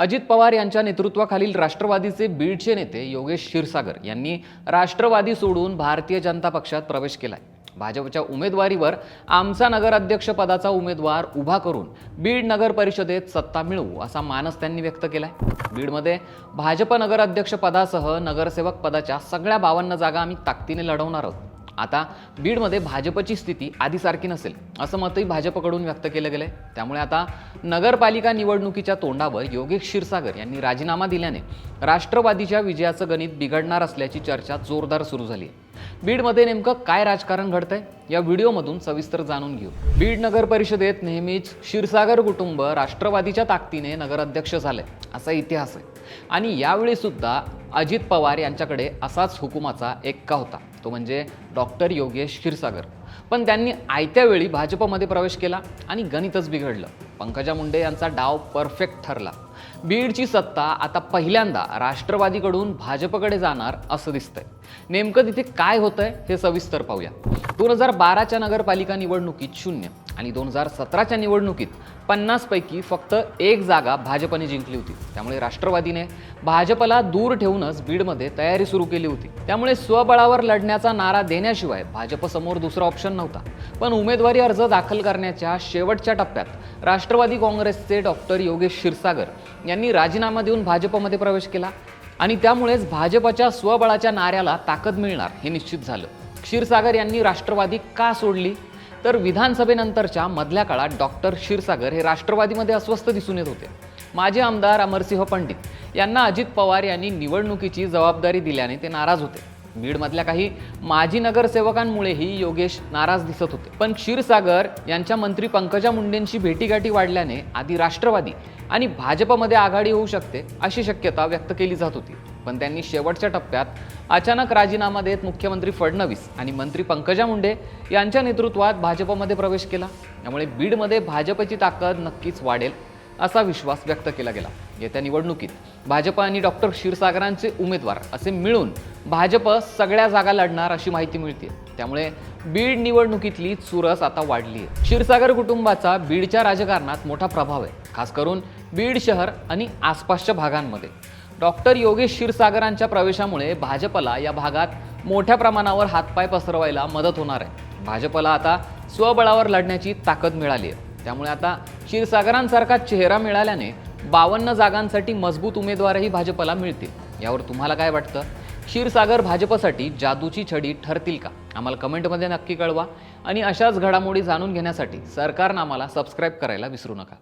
अजित पवार यांच्या नेतृत्वाखालील राष्ट्रवादीचे बीडचे नेते योगेश क्षीरसागर यांनी राष्ट्रवादी सोडून भारतीय जनता पक्षात प्रवेश केलाय. भाजपच्या उमेदवारीवर आमचा नगराध्यक्षपदाचा उमेदवार उभा करून बीड नगर परिषदेत सत्ता मिळवू असा मानस त्यांनी व्यक्त केलाय. बीडमध्ये भाजप नगराध्यक्षपदासह नगरसेवक पदाच्या सगळ्या बावन्न जागा आम्ही ताकदीने लढवणार आहोत. आता बीडमध्ये भाजपची स्थिती आधीसारखी नसेल असं मतही भाजपकडून व्यक्त केलं गेलं आहे त्यामुळे आता नगरपालिका निवडणुकीच्या तोंडावर योगेश क्षीरसागर यांनी राजीनामा दिल्याने राष्ट्रवादीच्या विजयाचं गणित बिघडणार असल्याची चर्चा जोरदार सुरू झाली आहे. बीडमध्ये नेमकं काय राजकारण घडतंय या व्हिडिओमधून सविस्तर जाणून घेऊ. बीड नगर परिषदेत नेहमीच क्षीरसागर कुटुंब राष्ट्रवादीच्या ताकदीने नगराध्यक्ष झाले असा इतिहास आहे. आणि यावेळी सुद्धा अजित पवार यांच्याकडे असाच हुकुमाचा एक्का होता. तो म्हणजे डॉक्टर योगेश क्षीरसागर. पण त्यांनी आयत्या वेळी भाजपमध्ये प्रवेश केला आणि गणितच बिघडलं. पंकजा मुंडे यांचा डाव परफेक्ट ठरला. बीडची सत्ता आता पहिल्यांदा राष्ट्रवादीकडून भाजपकडे जाणार असं दिसतंय. नेमकं तिथे काय होतंय हे सविस्तर पाहूया. दोन हजार बाराच्या नगरपालिका निवडणुकीत शून्य आणि दोन हजार सतराच्या निवडणुकीत पन्नासपैकी फक्त एक जागा भाजपने जिंकली होती. त्यामुळे राष्ट्रवादीने भाजपला दूर ठेवूनच बीडमध्ये तयारी सुरू केली होती. त्यामुळे स्वबळावर लढण्याचा नारा देण्याशिवाय भाजपसमोर दुसरा ऑप्शन नव्हता. पण उमेदवारी अर्ज दाखल करण्याच्या शेवटच्या टप्प्यात राष्ट्रवादी काँग्रेसचे डॉक्टर योगेश क्षीरसागर यांनी राजीनामा देऊन भाजपमध्ये प्रवेश केला आणि त्यामुळेच भाजपच्या स्वबळाच्या नाऱ्याला ताकद मिळणार हे निश्चित झालं. क्षीरसागर यांनी राष्ट्रवादी का सोडली? तर विधानसभेनंतरच्या मधल्या काळात डॉक्टर क्षीरसागर हे राष्ट्रवादीमध्ये अस्वस्थ दिसून येत होते. माजी आमदार अमरसिंह पंडित यांना अजित पवार यांनी निवडणुकीची जबाबदारी दिल्याने ते नाराज होते. बीडमधल्या काही माजी नगरसेवकांमुळेही योगेश नाराज दिसत होते. पण क्षीरसागर यांच्या मंत्री पंकजा मुंडेंची भेटीगाठी वाढल्याने आधी राष्ट्रवादी आणि भाजपमध्ये आघाडी होऊ शकते अशी शक्यता व्यक्त केली जात होती. पण त्यांनी शेवटच्या टप्प्यात अचानक राजीनामा देत मुख्यमंत्री फडणवीस आणि मंत्री पंकजा मुंडे यांच्या नेतृत्वात भाजपमध्ये प्रवेश केला. त्यामुळे बीडमध्ये भाजपची ताकद नक्कीच वाढेल. असा विश्वास व्यक्त केला गेला. येत्या निवडणुकीत भाजप आणि डॉक्टर क्षीरसागरांचे उमेदवार असे मिळून भाजप सगळ्या जागा लढणार अशी माहिती मिळते. त्यामुळे बीड निवडणुकीतली चुरस आता वाढली आहे क्षीरसागर कुटुंबाचा बीडच्या राजकारणात मोठा प्रभाव आहे. खास करून बीड शहर आणि आसपासच्या भागांमध्ये. डॉक्टर योगेश क्षीरसागरांच्या प्रवेशामुळे भाजपला या भागात मोठ्या प्रमाणावर हातपाय पसरवायला मदत होणार आहे. भाजपला आता स्वबळावर लढण्याची ताकद मिळाली आहे त्यामुळे आता क्षीरसागरांसारखा चेहरा मिळाल्याने बावन्न जागांसाठी मजबूत उमेदवारही भाजपला मिळतील. यावर तुम्हाला काय वाटतं? क्षीरसागर भाजपसाठी जादूची छडी ठरतील का? आम्हाला कमेंटमध्ये नक्की कळवा. आणि अशाच घडामोडी जाणून घेण्यासाठी सरकारनं आम्हाला सबस्क्राईब करायला विसरू नका.